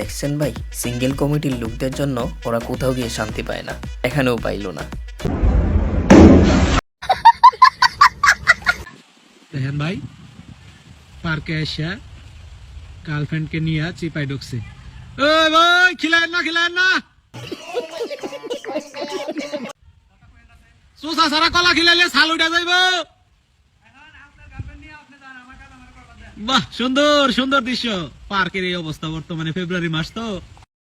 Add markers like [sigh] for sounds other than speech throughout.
দেখছেন ভাই? সিঙ্গেল কমিটির লোকদের জন্য ওরা কোথাও গিয়ে শান্তি পায় না। এখানেও পাইল না। দেখেন ভাই পার্কে এসে গার্লফ্রেন্ডকে নিয়ে চিপাই ঢুকছে। ওই ভাই খিলায়েন না খিলায়েন না! [laughs] সুসা সারা কলা খিলাইলে ছাল উঠে যাইব। বাহ সুন্দর সুন্দর দৃশ্য। পার্কের এই অবস্থা বর্তমানে ফেব্রুয়ারি মাস তো।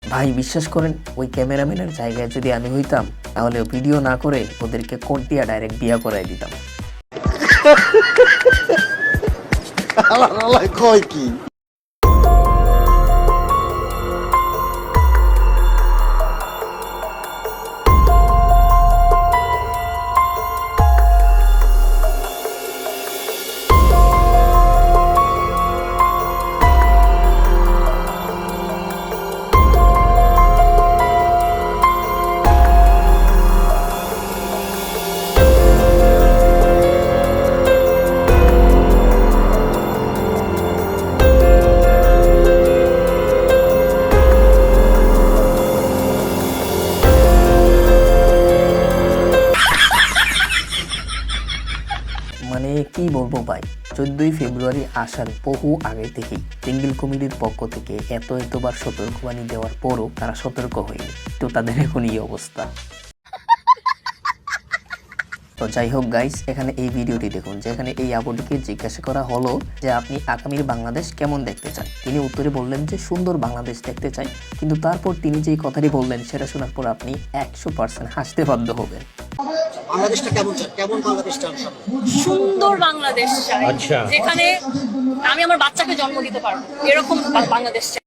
ভাই বিশ্বাস করেন ওই ক্যামেরাম্যানের জায়গায় যদি আমি হইতাম তাহলে ভিডিও না করে ওদেরকে কোট দিয়া ডাইরেক্ট বিয়া করাই দিতাম। কয় কি? বলব চোদ্দই ফেব্রুয়ারি আসার বহু আগে থেকেই সিঙ্গেল কমিটির পক্ষ থেকে এত এতবার সতর্কবাণী দেওয়ার পরও তারা সতর্ক হয়নি। তো তাদের এখন এই অবস্থা। তো যাই হোক গাইস এখানে এই ভিডিওটি দেখুন, যেখানে এই আপুটিকে জিজ্ঞাসা করা হলো যে আপনি আগামীর বাংলাদেশ কেমন দেখতে চান? তিনি উত্তরে বললেন যে, সুন্দর বাংলাদেশ দেখতে চাই। কিন্তু তারপর তিনি যেই কথাটি বললেন, সেটা শোনার পর আপনি একশো পার্সেন্ট হাসতে বাধ্য হবেন। বাংলাদেশটা কেমন কেমন বাংলাদেশ সুন্দর বাংলাদেশ চাই। যেখানে আমি আমার বাচ্চাকে জন্ম দিতে পারব। এরকম বাংলাদেশ চাই।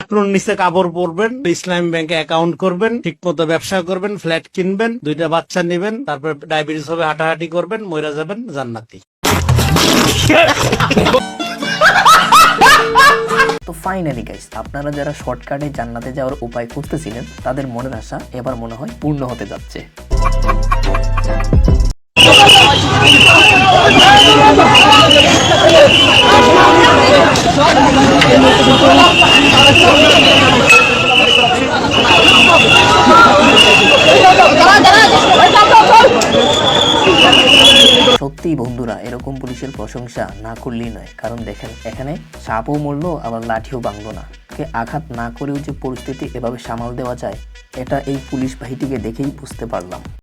আপনার নিচে কাপড় পরবেন ইসলামী ব্যাংকে অ্যাকাউন্ট করবেন ঠিক মতো ব্যবসা করবেন ফ্ল্যাট কিনবেন দুইটা বাচ্চা নেবেন তারপর ডায়াবেটিস হবে হাঁটাহাঁটি করবেন ময়রা যাবেন জান্নাতি। [laughs] তো ফাইনালি গাইস আপনারা যারা শর্টকাটে জান্নাতে যাওয়ার উপায় খুঁজতেছিলেন, তাদের মনের আশা এবার মনে হয় পূর্ণ হতে যাচ্ছে। সত্যিই বন্ধুরা, এরকম পুলিশের প্রশংসা না করলেই নয়। কারণ দেখেন, এখানে সাপও মরল, আবার লাঠিও ভাঙলো না। কে আঘাত না করেও যে পরিস্থিতি এভাবে সামাল দেওয়া যায়, এটা এই পুলিশ বাহিনীকে দেখেই বুঝতে পারলাম।